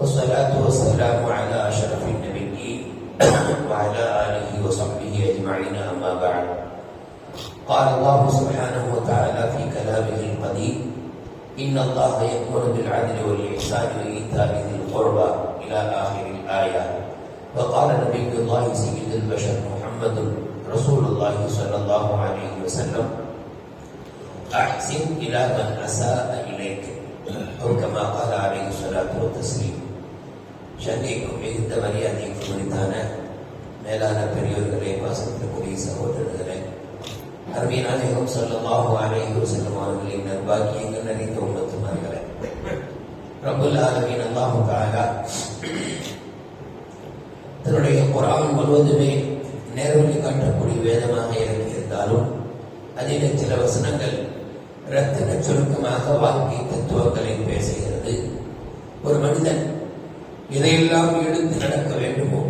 والصلاة والسلام على أشرف النبيين وعلى آله وصحبه أجمعين أما بعد. قال الله سبحانه وتعالى في كلامه القديم إن الله يأمر بالعدل والإحسان وإيتاء ذي القربى إلى آخر الآية. وقال نبي الله سيد البشر محمد رسول الله صلى الله عليه وسلم أحسن إلى من أساء إليك. أو كما قال عليه الصلاة والتسليم. சங்கைக்கும் மிகுந்த மரியாதைக்கு முடிந்தான மேலான பெரியோர்களே வாசத்திற்குரிய சகோதரர்களே அருமை நாயகம் சொல்லமாக அனைவரும் செல்லும் அவர்களின் நர்பாக்கியங்கள் நிறைந்த உமத்துமார்களே ரபுல் ஆலமின் அல்லாஹு தாலா தன்னுடைய குரான் முழுவதுமே நேர்வழி காட்டக்கூடிய வேதமாக இறங்கியிருந்தாலும் அதில் சில வசனங்கள் ரத்தின சுருக்கமாக வாழ்க்கை தத்துவங்களை பேசுகிறது. ஒரு மனிதன் எதையெல்லாம் எடுத்து நடக்க வேண்டுமோ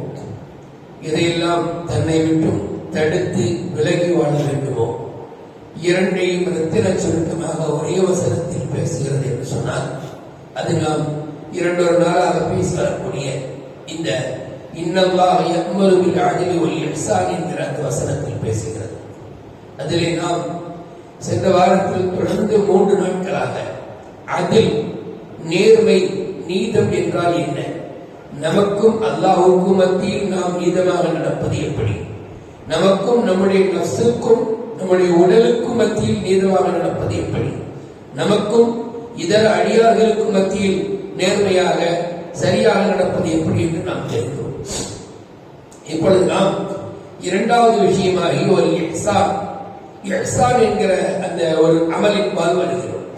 எதையெல்லாம் தன்னை விட்டும் தடுத்து விலகி வாழ வேண்டுமோ இரண்டையும் ரத்தின சுருக்கமாக ஒரே வசனத்தில் பேசுகிறது என்று சொன்னால் அது நாம் இரண்டொரு நாளாக பேசி வரக்கூடிய இந்த இன்னல்லா எம்மருவில் அழிவு ஒரு எட்சான் என்கிற அந்த வசனத்தில் பேசுகிறது. அதிலே நாம் சென்ற வாரத்தில் தொடர்ந்து மூன்று நாட்களாக அதில் நேர்மை நீதம் என்றால் என்ன? நமக்கும் அல்லாஹுக்கும் மத்தியில் நாம் நீதமாக நடப்பது எப்படி? நமக்கும் நம்முடைய நப்சுக்கும் நம்முடைய உடலுக்கும் மத்தியில் நீதமாக நடப்பது எப்படி? நமக்கும் இதர அடியார்களுக்கும் மத்தியில் நேர்மையாக சரியாக நடப்பது எப்படி என்று நாம் தெரிந்தோம். இப்பொழுது நாம் இரண்டாவது விஷயமாக ஒரு எஹ்சான் எஹ்சான் என்கிற அந்த ஒரு அமலின் பால் வருகிறோம்.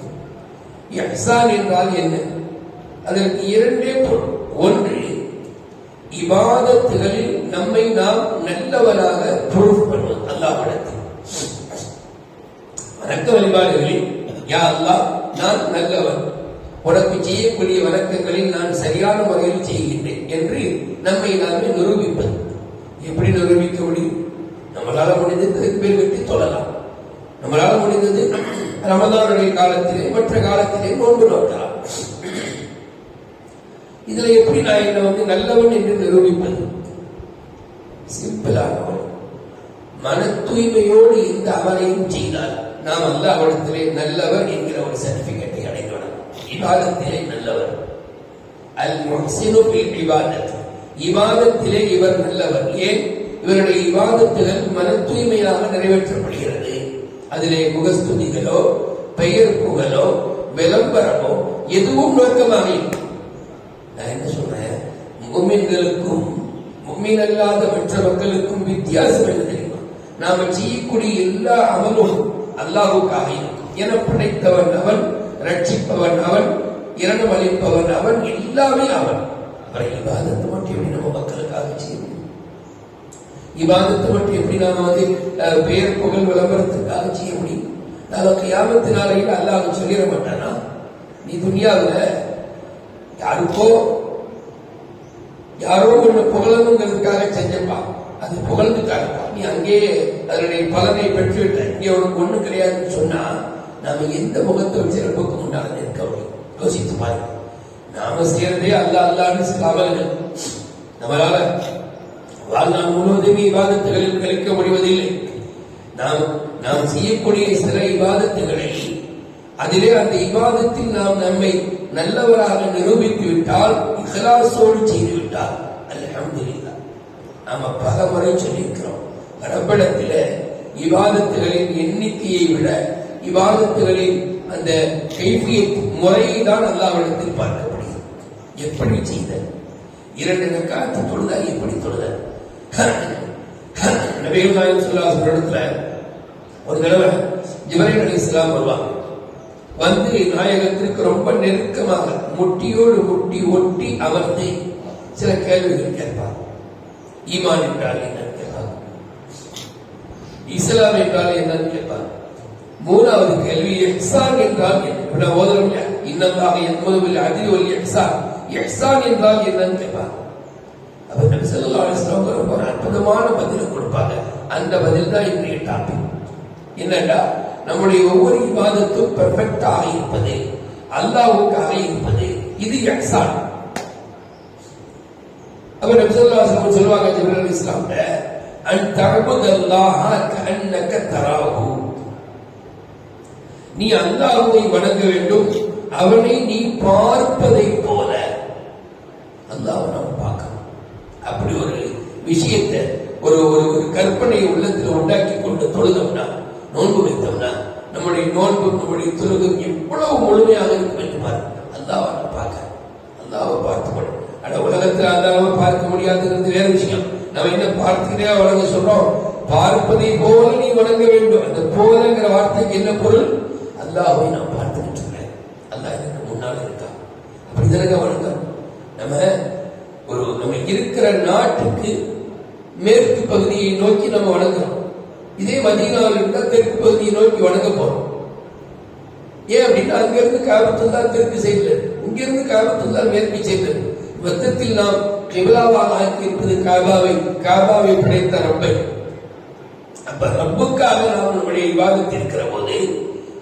எஹ்சான் என்றால் என்ன? அதற்கு இரண்டே பொருள். ஒன்று இபாதத்துகளில் நம்மை நாம் நல்லவராக ப்ரூஃப் பண்ணுவது அல்லாஹ்விடத்தில் வணக்க வழிபாடுகளில் யா நான் நல்லவன். உனக்கு செய்யக்கூடிய வணக்கங்களில் நான் சரியான முறையில் செய்கின்றேன் என்று நம்மை நாமே நிரூபிப்பது. எப்படி நிரூபிக்க முடியும்? நம்மளால முடிந்தது பேர் வெட்டி தொழலாம். நம்மளால முடிந்தது ரமதானுடைய காலத்திலே மற்ற காலத்திலே நோன்பு நோக்கலாம். இதுல எப்படி நான் என்ன வந்து நல்லவன் என்று நிரூபிப்பது? சிம்பிளானவன் மன தூய்மையோடு இந்த அமலையும் செய்தால் நாம் அல்ல அவனத்திலே நல்லவர் என்கிற ஒரு சர்டிபிகேட்டை அடைந்துவிடலாம் இவாதத்திலே நல்லவர். அல் முஹ்சினு ஃபில் இவாதத்திலே இவர் நல்லவர். ஏன்? இவருடைய இவாதத்துகள் மன தூய்மையாக நிறைவேற்றப்படுகிறது. அதிலே முகஸ்துதிகளோ பெயர் புகழோ விளம்பரமோ எதுவும் நோக்கமாக இல்லை. நான் என்ன சொல்றேன்? முகமீன்களுக்கும் முகமீன் அல்லாத மற்ற மக்களுக்கும் வித்தியாசம் என்ன தெரியுமா? நாம செய்யக்கூடிய எல்லா அமலும் அல்லாஹுக்காக இருக்கும். என படைத்தவன் அவன் ரட்சிப்பவன் அவன் இரணம் அளிப்பவன் அவன் எல்லாமே அவன். அவரை இபாதத்து மட்டும் எப்படி நம்ம மக்களுக்காக செய்யணும்? முடியும் மட்டும் எப்படி நாம வந்து பெயர் புகழ் விளம்பரத்துக்காக செய்ய முடியும்? நாளைக்கு யாமத்து நாளையில் அல்லாஹ் சொல்லிட மாட்டானா? நீ துணியாவில் யாருக்கோ யாரோ ஒன்று புகழணுங்கிறதுக்காக செஞ்சப்பா. அது புகழ்ந்துக்காகப்பா நீ அங்கேயே அதனுடைய பலனை பெற்றுவிட்ட இங்கே உனக்கு ஒண்ணு கிடையாதுன்னு சொன்னா நாம எந்த முகத்தை சிறப்புக்கு ரப்புக்கு முன்னால நிற்க முடியும்? யோசித்து பாருங்க நாம சேர்ந்தே அல்ல அல்லான்னு சில அமல்கள் நம்மளால வாழ்நாள் முழுவதுமே விவாதத்துகளில் கழிக்க முடிவதில்லை. நாம் நாம் செய்யக்கூடிய சில விவாதத்துகளை அதிலே அந்த விவாதத்தில் நாம் நம்மை நல்லவராக நிரூபித்து விட்டால் இஹ்லாசோடு செய்து விட்டால் அல்ஹம்துலில்லா நாம பல முறை சொல்லியிருக்கிறோம். ரப்படத்தில விவாதத்துகளின் எண்ணிக்கையை விட விவாதத்துகளின் அந்த கைஃபியை முறையை தான் அல்லாவிடத்தில் பார்க்கப்படுகிறது. எப்படி செய்த இரண்டு ரக்காத்து தொழுதா? எப்படி தொழுத நபிகள் நாயகம் ஸல்லல்லாஹு அலைஹி இடத்துல ஒரு தடவை ஜிபரேல் அலி இஸ்லாம் வருவாங்க. வந்து நாயகத்திற்கு ரொம்ப நெருக்கமாக முட்டியோடு முட்டி ஒட்டி அமர்ந்து சில கேள்விகள் கேட்பார். ஈமான் என்றால் என்னன்னு கேட்பார். இஸ்லாம் என்றால் என்னன்னு கேட்பார். மூணாவது கேள்வி எஹ்சான் என்றால் என்ன? இப்ப நான் ஓதுறோம் இன்னமாக அதில் ஒரு எஹ்சான். எஹ்சான் என்றால் என்னன்னு கேட்பார். அப்ப நபி ஒரு அற்புதமான பதிலை கொடுப்பாங்க. அந்த பதில் தான் இன்றைய டாபிக் என்னடா நம்முடைய ஒவ்வொரு விவாதத்தும் பெர்ஃபெக்டாக இருப்பது அல்லாவுக்காக இருப்பது இது எக்ஸான் அப்ப நபி சொல்லுவாங்க ஜிப்ரீல் அலைஹிஸ்ஸலாம்ட்ட அன் தஅபுதல்லாஹ கண்ணக்க தராகு நீ அல்லாஹுவை வணங்க வேண்டும் அவனை நீ பார்ப்பதை போல அல்லாஹ் நாம் பார்க்கணும். அப்படி ஒரு விஷயத்தை ஒரு ஒரு கற்பனை உள்ளத்தில் உண்டாக்கி கொண்டு தொழுதோம்னா நோன்பு வைத்தோம்னா நோன்பு நம்முடைய தொழுகம் எவ்வளவு முழுமையாக இருக்கும் என்று பாருங்க. அல்லாஹ்வை நான் பார்க்க அல்லாஹ்வை பார்த்துக்கணும் ஆனா உலகத்தில் அல்லாஹ்வை பார்க்க முடியாதுங்கிறது வேற விஷயம். நம்ம என்ன பார்த்துக்கிட்டே வழங்க சொல்றோம்? பார்ப்பதை போல நீ வணங்க வேண்டும். அந்த போலங்கிற வார்த்தைக்கு என்ன பொருள்? அல்லாவை நான் பார்த்துக்கிட்டு இருக்கிறேன் அல்லாஹ் எனக்கு முன்னால் இருக்கான் மனிதனுக்கு வழங்க நம்ம ஒரு நம்ம இருக்கிற நாட்டுக்கு மேற்கு பகுதியை நோக்கி நம்ம வணங்குறோம். இதே மதீனாவில் இருந்தால் தெற்கு பகுதியை நோக்கி வணங்க போறோம். ஏன் அப்படின்னா அங்கிருந்து காபத்துல்லா திருப்பி சைடுல இங்கிருந்து இங்க இருந்து காபத்துல்லா மேற்கு மொத்தத்தில் நாம் கிபிலாவாக இருப்பது காபாவை காபாவை படைத்த ரப்பை. அப்ப ரப்புக்காக நாம் நம்முடைய விவாதத்தில் இருக்கிற போது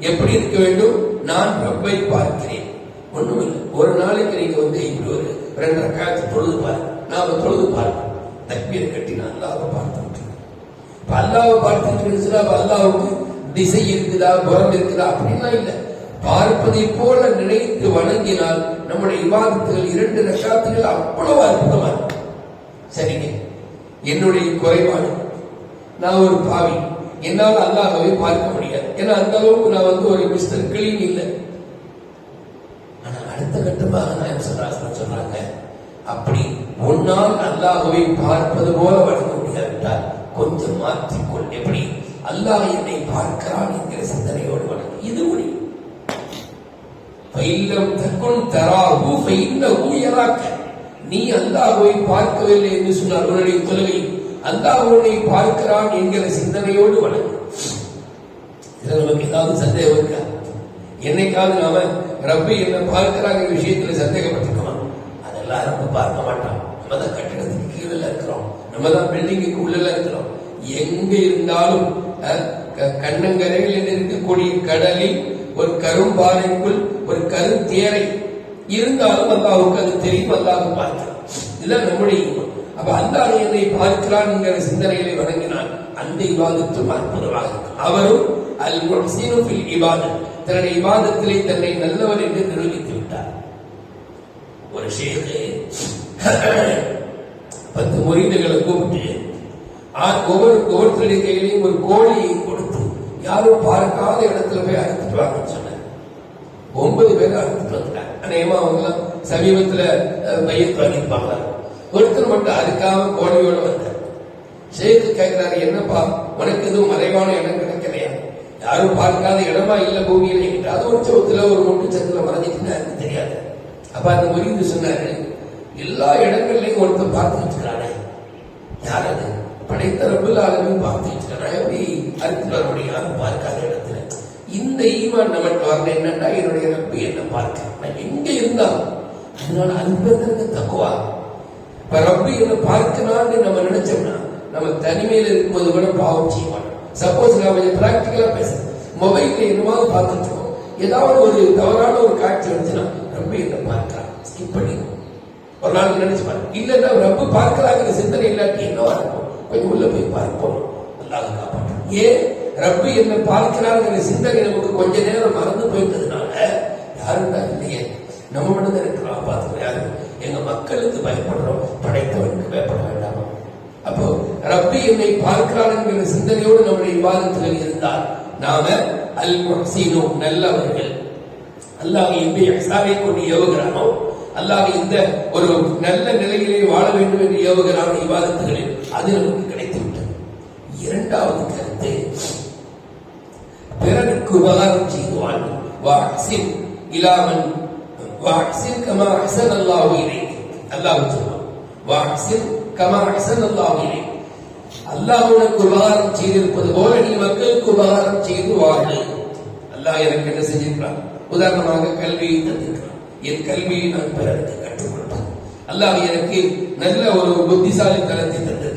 எப்படி இருக்க வேண்டும்? நான் ரப்பை பார்க்கிறேன். ஒண்ணுமில்லை. ஒரு நாளைக்கு நீங்க வந்து இப்படி ஒரு ரெண்டு ரக்காயத்து தொழுது பாருங்க. நாம தொழுது பார்ப்போம் தக்பீர் கட்டி நான் அல்லாவை பார்த்து அல்லாவை பார்த்துட்டு இருந்துச்சுன்னா அல்லாவுக்கு திசை இருக்குதா புறம் இருக்குதா? அப்படின்லாம் இல்லை. பார்ப்பதை போல நினைத்து வணங்கினால் நம்முடைய விவாதத்துகள் இரண்டு ரஷாத்துகள் அவ்வளவு அற்புதமா சரிங்க? என்னுடைய குறைபாடு நான் ஒரு பாவி. என்னால் அல்லாஹவை பார்க்க முடியாது. ஏன்னா அந்த அளவுக்கு நான் வந்து ஒரு மிஸ்டர் கிளீன் இல்லை. ஆனா அடுத்த கட்டமாக நான் சொல்றாங்க சொல்றாங்க அப்படி உன்னால் அல்லாஹவை பார்ப்பது போல வழங்க முடியாவிட்டால் கொஞ்சம் மாற்றிக்கொள். எப்படி? அல்லாஹ் என்னை பார்க்கிறான் என்கிற சிந்தனையோடு வணங்கு. இது முடியும் பைல்லம் தக்குன் தராஹு ஃபைன்னஹு யராக்க நீ அல்லாஹ்வை பார்க்கவில்லை என்று சொன்னார் உன்னுடைய தொழுகை அல்லாஹ் உன்னை பார்க்கிறான் என்கிற சிந்தனையோடு வணங்கு. இதுல நமக்கு ஏதாவது சந்தேகம் இருக்கா? என்னைக்காவது நாம ரப்பி என்ன பார்க்கிறாங்க விஷயத்துல சந்தேகப்பட்டிருக்கோமா? அதெல்லாம் ரொம்ப பார்க்க மாட்டோம் நம்ம தான் கட்டிடத்துக்கு கீழே இருக்கிறோம். நம்ம தான் பில்டிங்குக்கு உள்ள இருக்கிறோம். எங்க இருந்தாலும் க- கண்ணங்கரையில் இருக்கக்கூடிய கடலில் ஒரு கரும்பாறைக்குள் ஒரு கருத்தேரை இருந்தாலும் அல்லாவுக்கு அது தெரியும் அல்லாஹ் பார்க்கிறான். இதுதான் நம்முடைய ஈமான். அப்ப அல்லாஹ் என்னை பார்க்கிறான் என்கிற சிந்தனைகளை வணங்கினான் அந்த இவாதத்தும் அற்புதமாக இருக்கும். அவரும் அல் முஹ்சினு ஃபில் இபாதத். தன்னுடைய இபாதத்திலே தன்னை நல்லவர் என்று நிரூபித்து விட்டார். ஒரு ஷேக்கு பத்து முறிந்துகளை கூப்பிட்டு ஒவ்வொரு ஒவ்வொருத்தருடைய கையிலையும் ஒரு கோழி யாரும் பார்க்காத இடத்துல போய் அறுத்துட்டு வாங்கன்னு சொன்னார் ஒன்பது பேர் அறுத்துட்டு வந்துட்டாங்க அநேகமா அவங்கெல்லாம் சமீபத்துல அஹ், மையத்து வாங்கியிருப்பாங்க ஒருத்தர் மட்டும் அறுக்காம கோடையோட வந்தார். சேர்த்து கேட்கிறாரு என்னப்பா உனக்கு எதுவும் மறைவான இடம் கிடைக்கலையா? யாரும் பார்க்காத இடமா இல்ல பூமியில? என்கிட்ட அது ஒரு சோத்துல ஒரு மூட்டு சத்துல மறைஞ்சிட்டு எனக்கு தெரியாது. அப்ப அந்த முறிந்து சொன்னாரு எல்லா இடங்கள்லையும் ஒருத்தர் பார்த்து வச்சுக்கிறானே. யார் அது? படைத்த ரப்பில் ஆளுமையும் பார்த்துட்டு எப்படி அறுத்து வர யாரும் பார்க்காத இடத்துல. இந்த ஈமான் நம்ம வரல என்னன்னா என்னுடைய ரப்பு என்ன பார்க்க. நான் எங்க இருந்தாலும். அதனால அன்பதற்கு தக்குவா. இப்ப ரப்பு என்ன பார்க்கலாம்னு நம்ம நினைச்சோம்னா நம்ம தனிமையில இருக்கும்போது கூட பாவம் செய்ய மாட்டோம். சப்போஸ் நான் கொஞ்சம் பிராக்டிக்கலா பேசுறேன். மொபைல்ல என்னமாவது பார்த்துட்டு ஏதாவது ஒரு தவறான ஒரு காட்சி வந்துச்சுன்னா ரப்பு என்ன பார்க்கலாம் ஸ்கிப் பண்ணிடுவோம் ஒரு நாளைக்கு நினைச்சு பாருங்க இல்லைன்னா ரப்பு பார்க்கலாங்கிற சிந்தனை இல்லாட்டி என்னவா இருக்கும்? கொஞ்சம் உள்ள போய் பார்ப்போம். நாங்கள் காப்பாற்றோம் ஏன் ரப்பி என்னை பார்க்கிறாங்கிற சிந்தனை நமக்கு கொஞ்ச நேரம் மறந்து போயிட்டதுனால யாரும் தான் இல்லையே? நம்ம மட்டும் தான் இருக்கிறோம் பார்த்துக்கிறோம் யாரு? எங்க மக்களுக்கு பயப்படுறோம். படைத்தவனுக்கு பயப்பட வேண்டாமா? அப்போ ரப்பி என்னை பார்க்கிறான் என்கிற சிந்தனையோடு நம்முடைய விவாதத்தில் இருந்தால் நாம அல் முஹ்சீனு நல்லவர்கள். அல்லாஹ் எந்த எஹ்சானை கொண்டு ஏவுகிறானோ அல்லாஹ் இந்த ஒரு நல்ல நிலையிலே வாழ வேண்டும் என்று ஏவுகிறான் விவாதத்துகளில் அது நமக்கு கிடைக்கும். இரண்டாவது கருத்து. பிறருக்கு உபகாரம் செய்வான். வாழ்வு வாக்சின். இலாமன் வாக்சின் கமா அஹ்சன் அல்லாஹு இலைக். அல்லாஹ் சொல்லுவான் வாக்சின் கமா அஹ்சன் அல்லாஹு இலைக். அல்லாஹ் உனக்கு உபகாரம் செய்திருப்பது போல நீ மக்களுக்கு உபகாரம் செய்து வாழு அல்லாஹ் எனக்கு என்ன செஞ்சிருக்கிறான்? உதாரணமாக கல்வியை தந்திருக்கிறான். என் கல்வியை நான் பிறருக்கு கற்றுக் கொடுப்பேன் அல்லாஹ் எனக்கு நல்ல ஒரு புத்திசாலி தளத்தை தந்திருக்கிறான்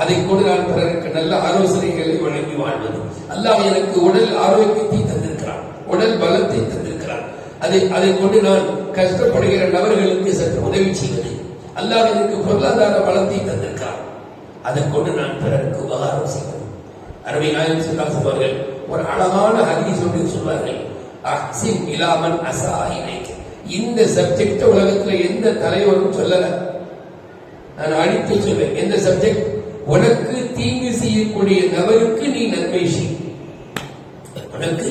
அதை கொண்டு நான் பிறருக்கு நல்ல ஆலோசனைகளை வழங்கி வாழ்வது. அல்லாஹ் எனக்கு உடல் ஆரோக்கியத்தை தந்திருக்கிறான். உடல் பலத்தை தந்திருக்கிறான். அதை அதை கொண்டு நான் கஷ்டப்படுகிற நபர்களுக்கு சற்று உதவி செய்வது. அல்லாஹ் எனக்கு பொருளாதார பலத்தை தந்திருக்கிறான். அதை கொண்டு நான் பிறருக்கு உபகாரம் செய்வது. அரபி நாயம் சொல்லாஸ் ஒரு அழகான ஹதீஸ் ஒன்று சொல்வார்கள் அஹ்சின் இலாமன் அசா இணைக்கு இந்த சப்ஜெக்ட் உலகத்துல எந்த தலைவரும் சொல்லல. நான் அடித்து சொல்வேன். எந்த சப்ஜெக்ட் உனக்கு தீங்கு செய்யக்கூடிய நபருக்கு நீ நன்மை செய். உனக்கு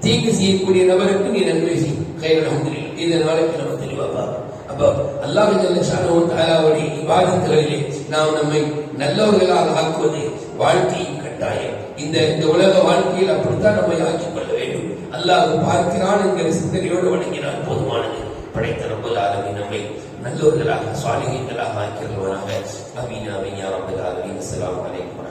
தீங்கு செய்யக்கூடிய நபருக்கு நீ நன்மை செய். கையில் அஹமதுல்லா இந்த நாளைக்கு நம்ம தெளிவா பார்ப்போம். அப்போ அல்லாஹ் ஜல்ல ஷானஹு தஆலாவுடைய இபாதத்துகளிலே நாம் நம்மை நல்லவர்களாக ஆக்குவது வாழ்க்கையின் கட்டாயம். இந்த இந்த உலக வாழ்க்கையில் அப்படித்தான் நம்மை ஆக்கிக் கொள்ள வேண்டும். அல்லாஹ் பார்க்கிறான் என்கிற சிந்தனையோடு வணங்கினால் போதுமானது. படைத்த ரப்பல் ஆலமீன் நம்மை நல்லவர்களாக சாலிகங்களாக ஆக்கியவர்களாக அமீன் அமீன் யா ரப்பல் ஆலமீன் அஸ்ஸலாமு அலைக்கும்.